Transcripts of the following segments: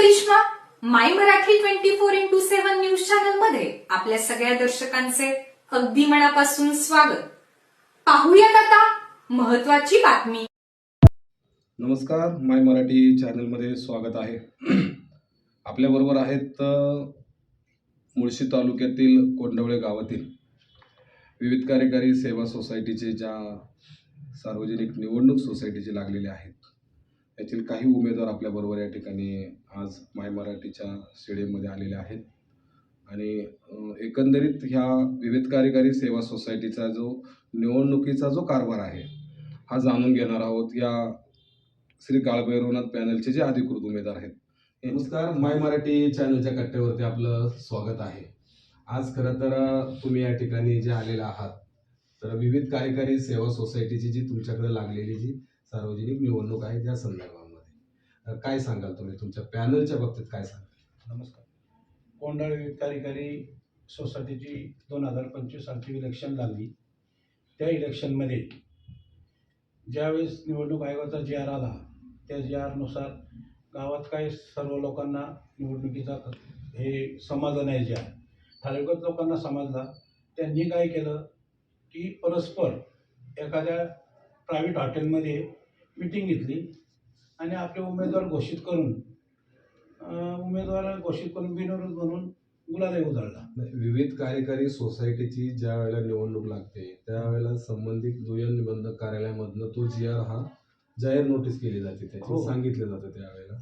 Karishma my Marathi twenty four into seven news चॅनलमध्ये आपल्या सगळ्या दर्शकांचे अगदी मनापासून स्वागत. पाहूयात आता महत्वाची बातमी. नमस्कार माय मराठी चॅनलमध्ये स्वागत आहे. आपल्याबरोबर आहेत अ, मुळशी तालुक्यातील कोंडवळे गावातील विविध कार्यकारी सेवा सोसायटीचे ज्या सार्वजनिक निवडणूक सोसायटीचे लागलेले आहेत यातील काही उमेदवार आपल्याबरोबर या ठिकाणी आज माय मराठीच्या स्टेडियममध्ये आलेले आहेत. आणि एकंदरीत ह्या विविध कार्यकारी सेवा सोसायटीचा जो निवडणुकीचा जो कारभार आहे हा जाणून घेणार आहोत. या श्री काळभैरवनाथ पॅनलचे जे अधिकृत उमेदवार आहेत. नमस्कार माय मराठी चॅनलच्या कट्ट्यावरती आपलं स्वागत आहे. आज खरं तर तुम्ही या ठिकाणी जे आलेले आहात तर विविध कार्यकारी सेवा सोसायटीची जी तुमच्याकडे लागलेली जी सार्वजनिक निवडणूक आहे त्या संदर्भामध्ये. काय सांगाल तुम्ही? तुमच्या पॅनलच्या बाबतीत काय सांगाल? नमस्कार. कोंडाळ विविध कार्यकारी सोसायटीची दोन हजार पंचवीस सालची इलेक्शन लागली त्या इलेक्शनमध्ये ज्यावेळेस निवडणूक आयोगाचा जी आर आला त्या जी आरनुसार गावात काय सर्व लोकांना निवडणुकीचा हे समजलं नाही जे आहे ठराविक लोकांना समजला. त्यांनी काय केलं की परस्पर एखाद्या प्रायव्हेट हॉटेलमध्ये मिटिंग घेतली आणि आपले उमेदवार घोषित करून उमेदवार घोषित करून बिनविरोध म्हणून गुलालही उधळला. विविध कार्यकारी सोसायटीची ज्या वेळेला निवडणूक लागते त्यावेळेला संबंधित दुय्यम निबंधक कार्यालयामधनं तो जी आर हा जाहीर नोटीस केली जाते त्याची हो. सांगितलं जातं त्यावेळेला.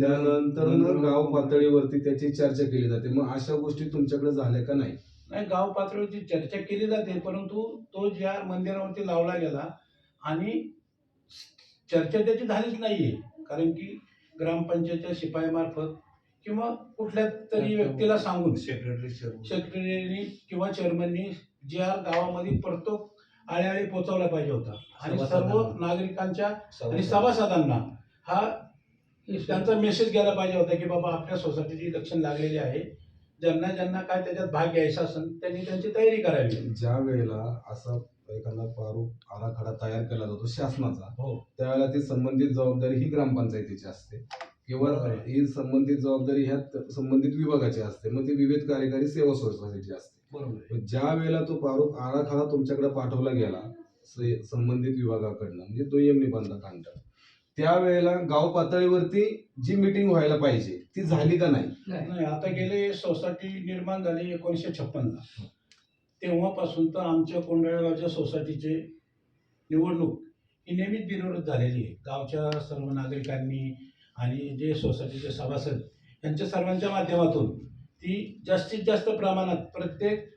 त्यानंतर गाव पातळीवरती त्याची चर्चा केली जाते. मग अशा गोष्टी तुमच्याकडे झाल्या का नाही? नाही गाव पातळीवरती चर्चा केली जाते परंतु तो जी आर मंदिरावरती लावला गेला आणि चर्चा त्याची झालीच नाहीये. कारण की ग्रामपंचायतच्या शिपायामार्फत किंवा कुठल्या तरी व्यक्तीला सांगून. सेक्रेटरी सेक्रेटरीनी किंवा चेअरमननी जी आर गावामध्ये प्रत्येक आळ्याआळी पोहोचवला पाहिजे होता. आणि सर्व. नागरिकांच्या आणि सभासदांना हा त्यांचा मेसेज गेला पाहिजे होता की बाबा आपल्या सोसायटीची इलेक्शन लागलेली आहे. ज्यांना ज्यांना काय त्याच्यात भाग घ्यायचा असेल त्यांनी त्यांची तयारी करावी. ज्या वेळेला असा एखादा प्रारूप आराखडा तयार केला जातो शासनाचा. हो. त्यावेळेला ती संबंधित जबाबदारी ही ग्रामपंचायतीची असते. किंवा. ही संबंधित जबाबदारी ह्या संबंधित विभागाची असते. मग ती विविध कार्यकारी सेवा सोसायटीची असते. बरोबर ज्या वेळेला तो प्रारूप आराखडा तुमच्याकडे पाठवला गेला संबंधित विभागाकडनं म्हणजे दुय्यम निबंधकांड त्यावेळेला गाव पातळीवरती जी मिटिंग व्हायला पाहिजे ती झाली का नाही? नाही आता गेले सोसायटी निर्माण झाली एकोणीसशे छप्पनला. तेव्हापासून तर आमच्या कोंडाळगावच्या सोसायटीचे निवडणूक ही नेहमीच बिनविरोध झालेली आहे गावच्या सर्व नागरिकांनी आणि जे सोसायटीचे सभासद यांच्या सर्वांच्या माध्यमातून ती जास्तीत जास्त प्रमाणात प्रत्येक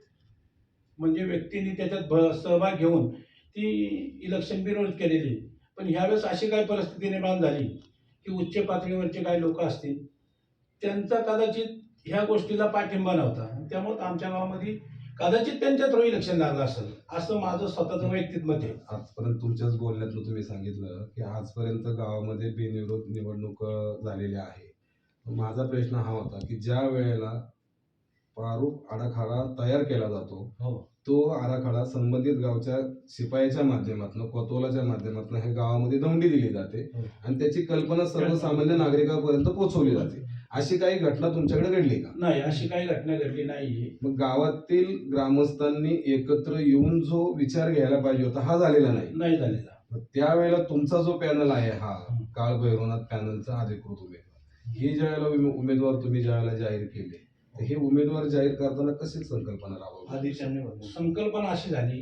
म्हणजे व्यक्तीने त्याच्यात भ सहभाग घेऊन ती इलेक्शन बिनविरोध केलेली आहे. पण ह्यावेळेस अशी काय परिस्थिती निर्माण झाली की उच्च पातळीवरचे काही लोक असतील त्यांचा कदाचित ह्या गोष्टीला पाठिंबा नव्हता त्यामुळं आमच्या गावामध्ये कदाचित त्यांच्या थ्रू इलेक्शन लागलं असेल. असं माझं स्वतःचं वैयक्तिक मत आहे. आजपर्यंत तुमच्याच बोलण्यातून तुम्ही सांगितलं की आजपर्यंत गावामध्ये बिनविरोध निवडणूक झालेली आहे. माझा प्रश्न हा होता की ज्या वेळेला प्रारूप आराखडा तयार केला जातो हो. तो आराखडा संबंधित गावच्या शिपायाच्या माध्यमातून कोतवालाच्या माध्यमातून हे गावामध्ये दौंडी दिली जाते हो. आणि त्याची कल्पना सर्वसामान्य नागरिकांपर्यंत पोहोचवली जाते. अशी काही घटना तुमच्याकडे घडली का? नाही अशी काही घटना घडली नाहीये. मग गावातील ग्रामस्थांनी एकत्र येऊन जो विचार घ्यायला पाहिजे होता हा झालेला नाही? नाही झालेला. मग त्यावेळेला तुमचा जो पॅनल आहे हा काळ भैरवनाथ पॅनलचा अधिकृत उमेदवार. हे ज्या वेळेला उमे- उमेदवार तुम्ही ज्या वेळेला जाहीर केले तर हे उमेदवार जाहीर करताना कशी संकल्पना राबवली? आधी त्यांनी बघू. संकल्पना अशी झाली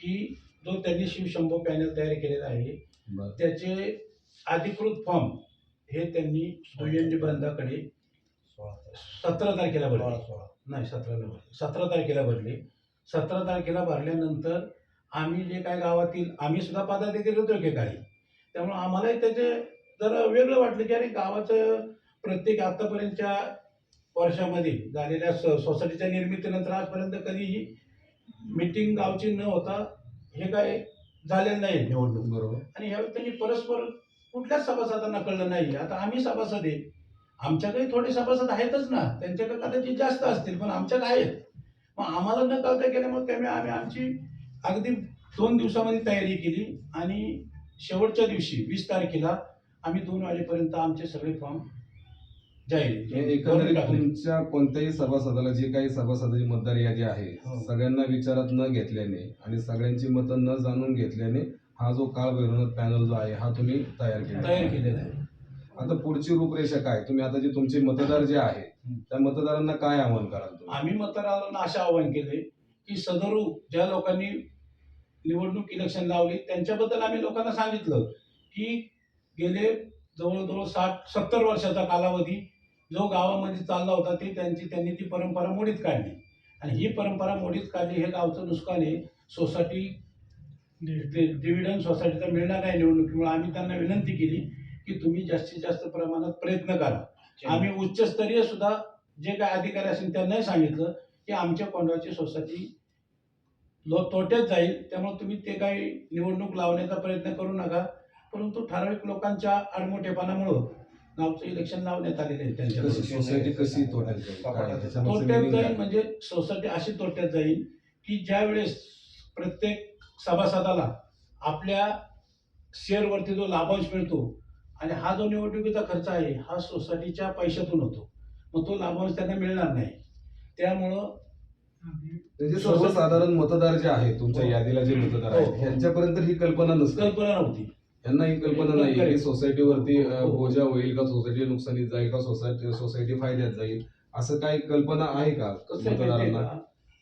की जो त्यांनी शिवशंभू पॅनल तयार केलेला आहे बरं. त्याचे अधिकृत फॉर्म हे त्यांनी दुय्यम निबंधाकडे. सतरा तारखेला भरले. नाही सतराला भरले. सतरा तारखेला भरले. सतरा तारखेला भरल्यानंतर आम्ही जे काय गावातील आम्ही सुद्धा पदाधिकारी होतो एकेकाळी. त्यामुळे आम्हालाही त्याचे जरा वेगळं वाटलं की अरे गावाचं प्रत्येक आतापर्यंतच्या वर्षामध्ये झालेल्या स सोसायटीच्या निर्मितीनंतर आजपर्यंत कधीही मिटिंग गावची न होता हे काय झालेलं नाही. निवडणूक बरोबर. आणि ह्यावेळी त्यांनी परस्पर कुठल्याच सभासदांना कळलं नाही. आता आम्ही सभासद आहे. आमच्याकडे थोडे सभासद आहेतच ना. त्यांच्याकडे कदाचित जास्त असतील पण आमच्याकडे आहेत. मग आम्हाला न कळता केल्यामुळे त्यामुळे आम्ही आमची अगदी दोन दिवसामध्ये तयारी केली आणि शेवटच्या दिवशी वीस तारखेला आम्ही दोन वाजेपर्यंत आमचे सगळे फॉर्म जाईल. तुमच्या कोणत्याही सभासदाला जे काही सभासदाची मतदार यादी आहे हो. सगळ्यांना विचारात न घेतल्याने आणि सगळ्यांची मतं न जाणून घेतल्याने हा जो काळ भैरवनाथ पॅनल जो आहे हा तुम्ही तयार केला तयार केलेला आहे. आता पुढची रूपरेषा काय? तुम्ही आता जे तुमचे मतदार जे आहे त्या मतदारांना काय आवाहन कराल तुम्ही? आम्ही मतदारांना असं आवाहन केले की सदरू ज्या लोकांनी निवडणूक इलेक्शन लावली त्यांच्याबद्दल आम्ही लोकांना सांगितलं की गेले जवळजवळ साठ सत्तर वर्षाचा कालावधी जो गावामध्ये चालला होता ते त्यांची त्यांनी ती परंपरा मोडीत काढली. आणि ही परंपरा मोडीत काढली हे गावचं नुकसान आहे. सोसायटी डिव्हिडंड सोसायटीचा मिळणार नाही निवडणुकीमुळे. आम्ही त्यांना विनंती केली की तुम्ही जास्तीत जास्त प्रमाणात प्रयत्न करा. आम्ही उच्चस्तरीय सुद्धा जे काय अधिकारी असेल त्यांनाही सांगितलं की आमच्या कोंडवाची सोसायटी लो तोट्यात जाईल. त्यामुळे तुम्ही ते काही निवडणूक लावण्याचा प्रयत्न करू नका. परंतु ठराविक लोकांच्या आडमोठेपणामुळं गावचं इलेक्शन लावण्यात आलेलं आहे त्यांच्या सोसायटी कशी तोट्यात जाईल? तोट्यात? जाईल म्हणजे सोसायटी अशी तोट्यात जाईल की ज्या वेळेस प्रत्येक सभासदाला आपल्या शेअरवरती जो लाभांश मिळतो आणि हा जो निवडणुकीचा खर्च आहे हा सोसायटीच्या पैशातून होतो मग तो लाभांश त्यांना मिळणार नाही त्यामुळं म्हणजे सर्वसाधारण मतदार जे आहे तुमच्या हो. यादीला जे मतदार हो, आहेत हो. यांच्यापर्यंत ही कल्पना नसते कल्पना नव्हती यांना ही कल्पना नाही की. सोसायटीवरती. बोजा होईल का सोसायटी नुकसानीत जाईल का सोसायटी सोसायटी फायद्यात जाईल असं काही कल्पना आहे का मतदारांना?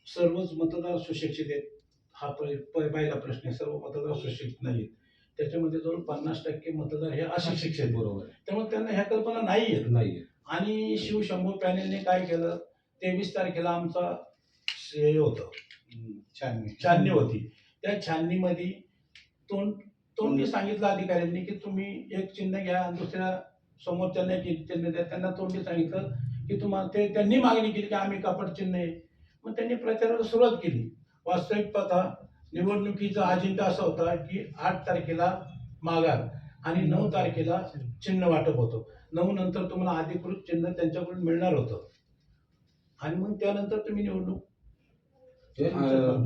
सर्वच मतदार सुशिक्षित आहेत हा पहिला प्रश्न आहे. सर्व मतदार सुशिक्षित नाहीत त्याच्यामध्ये जवळ पन्नास टक्के मतदार हे अशिक्षित आहेत. बरोबर. त्यामुळे त्यांना ह्या कल्पना नाही आहेत नाहीये आणि शिवशंभू पॅनेलने काय केलं? तेवीस तारखेला आमचा हे होतं. छाननी. होती. त्या छाननीमध्ये तोंड तोंडी सांगितलं अधिकाऱ्यांनी की तुम्ही एक चिन्ह घ्या आणि दुसऱ्या समोर त्यांना एक चिन्ह द्या. त्यांना तोंडी सांगितलं की तुम्हाला ते त्यांनी मागणी केली की आम्ही कापड चिन्ह आहे. मग त्यांनी प्रचाराला सुरुवात केली. वास्तविक पाहता निवडणुकीचा अजेंडा असा होता की आठ तारखेला माघार आणि नऊ तारखेला चिन्ह वाटप होतं. नऊ नंतर तुम्हाला अधिकृत चिन्ह त्यांच्याकडून मिळणार होतं. आणि मग त्यानंतर तुम्ही निवडणूक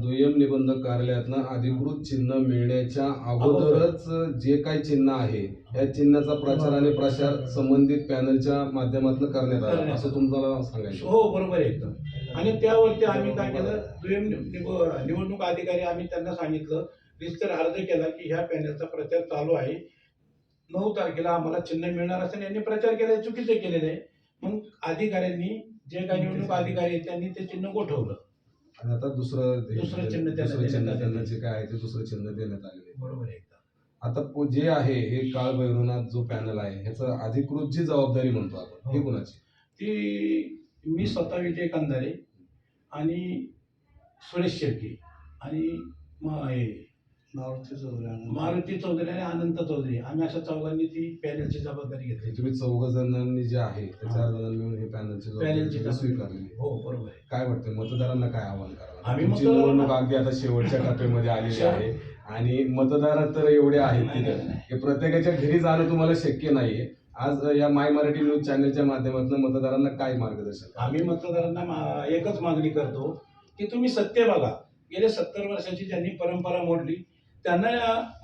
दुय्यम निबंधक कार्यालयातनं अधिकृत चिन्ह मिळण्याच्या अगोदरच जे काही चिन्ह आहे या चिन्हाचा प्रचार आणि प्रसार संबंधित पॅनलच्या माध्यमातून करण्यात आला. असं तुम्हाला सांगायचं हो बरोबर आहे एकदम. आणि त्यावरती आम्ही काय केलं निव- निवडणूक अधिकारी आम्ही त्यांना सांगितलं रिस्टर अर्ज केला की ह्या पॅनलचा प्रचार चालू आहे. नऊ तारखेला आम्हाला चिन्ह मिळणार असेल यांनी प्रचार केला चुकीचे केलेले आहे मग अधिकाऱ्यांनी जे काही निवडणूक अधिकारी आहेत त्यांनी ते चिन्ह गोठवलं. आणि आता दुसरं दुसरं चिन्ह दुसरं चिन्ह त्यांना जे काय आहे ते दुसरं चिन्ह देण्यात आलेले बरोबर आहे आता जे आहे हे काळ भैरवनाथ जो पॅनल आहे ह्याचं अधिकृत जी जबाबदारी म्हणतो आपण ही हो. कुणाची? ती मी स्वतः विजय कंदारे आणि सुरेश शेळके आणि म- हे मारुती चौधरी आणि अनंत चौधरी आम्ही अशा चौघांनी ती पॅनलची जबाबदारी घेतली. तुम्ही चौघ जणांनी जे आहे त्या चार जणांनी मिळून हे पॅनलची पॅनलची जबाबदारी. आहे. हो बरोबर आहे. काय वाटतं मतदारांना काय आव्हान करावं आम्ही तुमची मतदारांना- निवडणूक अगदी आता शेवटच्या टप्प्यामध्ये आलेली आहे. आणि मतदार तर एवढे आहेत तिथे. की प्रत्येकाच्या घरी जाणं तुम्हाला शक्य नाहीये. आज या माय मराठी न्यूज चॅनलच्या माध्यमातून मतदारांना काय मार्गदर्शन? आम्ही मतदारांना मा- एकच मागणी करतो की तुम्ही सत्य बघा गेले सत्तर वर्षाची ज्यांनी परंपरा मोडली त्यांना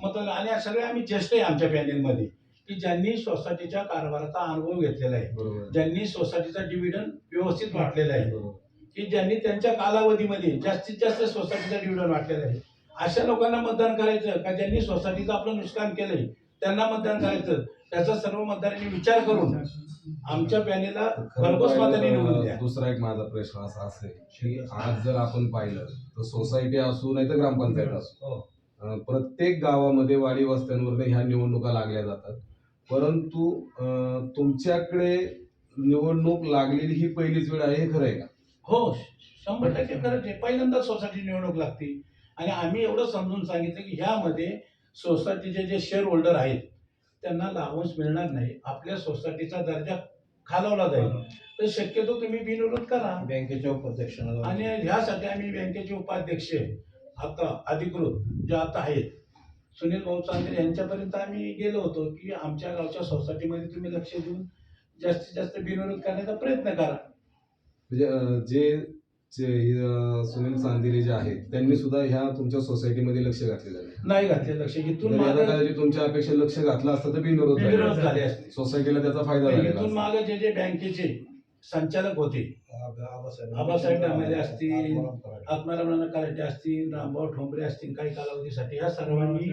मतदार आणि सगळे आम्ही ज्येष्ठ आहे आमच्या पॅनेलमध्ये की ज्यांनी सोसायटीच्या कारभाराचा अनुभव घेतलेला आहे बरोबर. ज्यांनी सोसायटीचा डिव्हिडंड व्यवस्थित वाटलेला आहे बरोबर. की ज्यांनी त्यांच्या कालावधीमध्ये जास्तीत जास्त सोसायटीचा डिव्हिडंड वाटलेला आहे अशा लोकांना मतदान करायचं का ज्यांनी सोसायटीचं आपलं नुकसान केलंय त्यांना मतदान करायचं. त्याचा सर्व मतदारांनी विचार करून आमच्या पॅनेलला खरं भरघोस मतांनी निवडून द्या. दुसरा एक माझा प्रश्न असा असेल की आज जर आपण पाहिलं तर सोसायटी असू नाही तर ग्रामपंचायत असू. हो. प्रत्येक गावामध्ये वाडी वस्त्यांवर ह्या निवडणुका लागल्या जातात. परंतु तुमच्याकडे निवडणूक लागलेली ही पहिलीच वेळ आहे हे खरं आहे का? हो शंभर टक्के खरंच आहे. पहिल्यांदा सोसायटी निवडणूक लागते. आणि आम्ही एवढं समजून सांगितलं की ह्यामध्ये सोसायटीचे जे शेअर होल्डर आहेत त्यांना लाभांश मिळणार नाही. आपल्या सोसायटीचा दर्जा खालवला जाईल. तर शक्यतो तुम्ही बिनविरोध करा. बँकेच्या उपाध्यक्ष आणि ह्यासाठी आम्ही बँकेचे उपाध्यक्ष आता अधिकृत जे आता आहेत सुनील भाऊ चांद्रे यांच्यापर्यंत आम्ही गेलो होतो की आमच्या गावच्या सोसायटीमध्ये तुम्ही लक्ष देऊन जास्तीत जास्त बिनविरोध करण्याचा प्रयत्न करा. म्हणजे जे जे सुनील चांदिले जे आहेत त्यांनी सुद्धा ह्या तुमच्या सोसायटीमध्ये लक्ष घातलेलं नाही नाही घातले लक्ष इथून जर मागं- याला कदाचित तुमच्या अपेक्षा लक्ष घातलं असतं तर बिनविरोध झाले असते. झाले असते सोसायटीला त्याचा फायदा झालेला इथून असता. मागे जे जे बँकेचे संचालक होते आबासाहेब डांगरे असतील आत्माराम कराटे असतील रामभाऊ ठोंबरे असतील काही कालावधीसाठी या सर्वांनी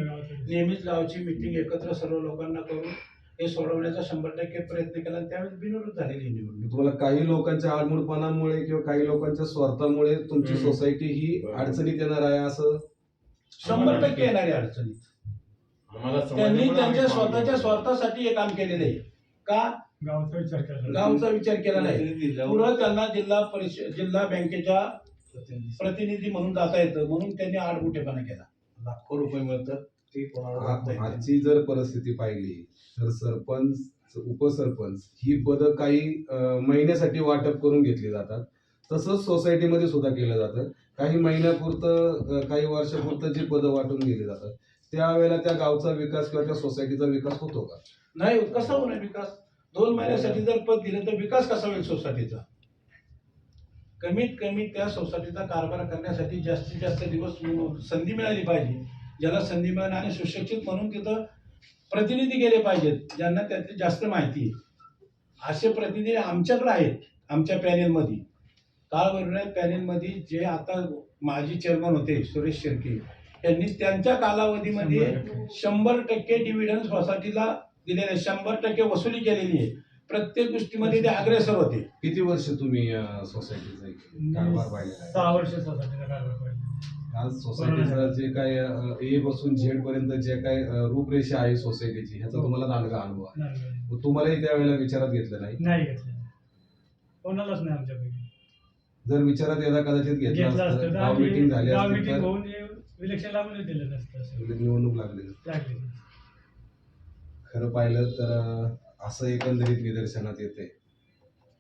नेहमीच गावची मिटिंग एकत्र सर्व लोकांना करून हे सोडवण्याचा शंभर टक्के प्रयत्न केला. आणि त्यावेळेस बिनविरोध झालेली ही निवडणूक. तुम्हाला काही लोकांच्या आडमुडपणामुळे किंवा काही लोकांच्या स्वार्थामुळे तुमची हम्म. सोसायटी ही अडचणीत येणार आहे असं? शंभर टक्के येणारी अडचणी आम्हाला समजलं त्यांनी त्यांच्या स्वतःच्या. स्वार्थासाठी हे काम केलेलं आहे. का? गावचा विचार केला गावचा विचार केला नाही. पुढं त्यांना जिल्हा परिषद जिल्हा बँकेच्या प्रतिनिधी म्हणून जाता येतं. म्हणून त्यांनी आडमुठेपणा केला. लाखो रुपये मिळतात. ते आ- येत. आजची जर परिस्थिती पाहिली तर सरपंच उपसरपंच ही पदं काही अं, महिन्यासाठी वाटप करून घेतली जातात. तसंच सोसायटीमध्ये सुद्धा केलं जातं. काही महिन्यापुरतं अं, काही वर्षापुरतं जी पदं वाटून दिली जातात त्यावेळेला त्या गावचा विकास किंवा त्या सोसायटीचा विकास होतो का? नाही कसा होणार विकास? दोन महिन्यासाठी जर पद दिलं तर विकास कसा होईल सोसायटीचा? कमीत कमी त्या सोसायटीचा कारभार करण्यासाठी जास्तीत जास्त दिवस संधी मिळाली पाहिजे. ज्याला संधी मिळणं आणि सुशिक्षित म्हणून तिथं प्रतिनिधी गेले पाहिजेत ज्यांना त्यातली जास्त माहिती आहे. असे प्रतिनिधी आमच्याकडे आहेत आमच्या पॅनेलमध्ये. काळभैरवनाथ पॅनेलमध्ये जे आता माजी चेअरमन होते सुरेश शिर्के यांनी त्यांच्या कालावधीमध्ये शंभर टक्के. डिव्हिडंड सोसायटीला दिलेले आहे. शंभर टक्के वसुली केलेली आहे. प्रत्येक गोष्टीमध्ये ते अग्रेसर होते. किती वर्ष तुम्ही सोसायटीचा कारभार आहे? सहा वर्ष सोसायटीचा कारभार पाहिजे आज सोसायटीचं जे काय ए पासून झेड पर्यंत जे काय रूपरेषा आहे सोसायटीची ह्याचा तुम्हाला दांडगा अनुभव आहे. नाही मग तुम्हालाही त्यावेळेला विचारात घेतलं नाही? नाही घेतलं कोणालाच नाही आमच्यापैकी. जर विचारात येता कदाचित घेतलं घेतलं असतं. असतं. तर गाव आम्ही- मिटिंग झाली गाव असती मिटिंग तर होऊन इलेक्शनला पण दिलं नसतं असं. म्हणजे निवडणूक लागली लागली खरं पाहिलं तर अं, असं एकंदरीत निदर्शनात येते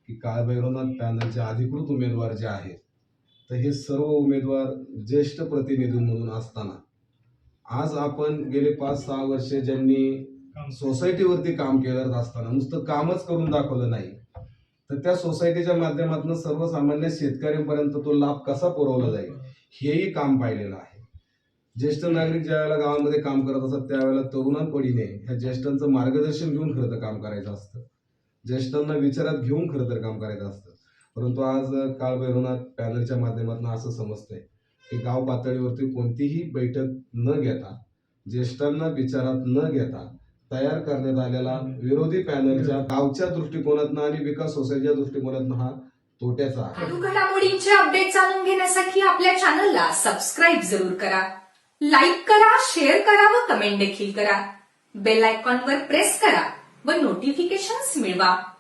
की काळभैरवनाथ पॅनलचे अधिकृत उमेदवार जे आहेत तर हे सर्व उमेदवार ज्येष्ठ प्रतिनिधींमधून असताना आज आपण गेले पाच सहा वर्ष ज्यांनी सोसायटीवरती काम केलं असताना नुसतं कामच करून दाखवलं नाही तर त्या सोसायटीच्या माध्यमातून सर्वसामान्य शेतकऱ्यांपर्यंत तो लाभ कसा पुरवला जाईल हेही काम पाहिलेलं आहे. ज्येष्ठ नागरिक ज्या वेळेला गावामध्ये काम करत असतात त्यावेळेला तरुणांपडीने ह्या ज्येष्ठांचं मार्गदर्शन घेऊन खरं तर काम करायचं असतं. ज्येष्ठांना विचारात घेऊन खरं तर काम करायचं असतं. परंतु आज काळभैरवनाथ पॅनलच्या माध्यमातून असं समजतंय की गाव पातळीवरती कोणतीही बैठक न घेता ज्येष्ठांना विचारात न घेता तयार करण्यात आलेला विरोधी पॅनलच्या गावच्या दृष्टिकोनातनं आणि विकास सोसायटीच्या दृष्टिकोनातनं हा तोट्याचा आहे. चालू घडामोडींचे अपडेट जाणून घेण्यासाठी आपल्या चॅनलला सबस्क्राईब जरूर करा. लाईक करा शेअर करा व कमेंट देखील करा. बेल आयकॉनवर प्रेस करा व नोटिफिकेशन्स मिळवा.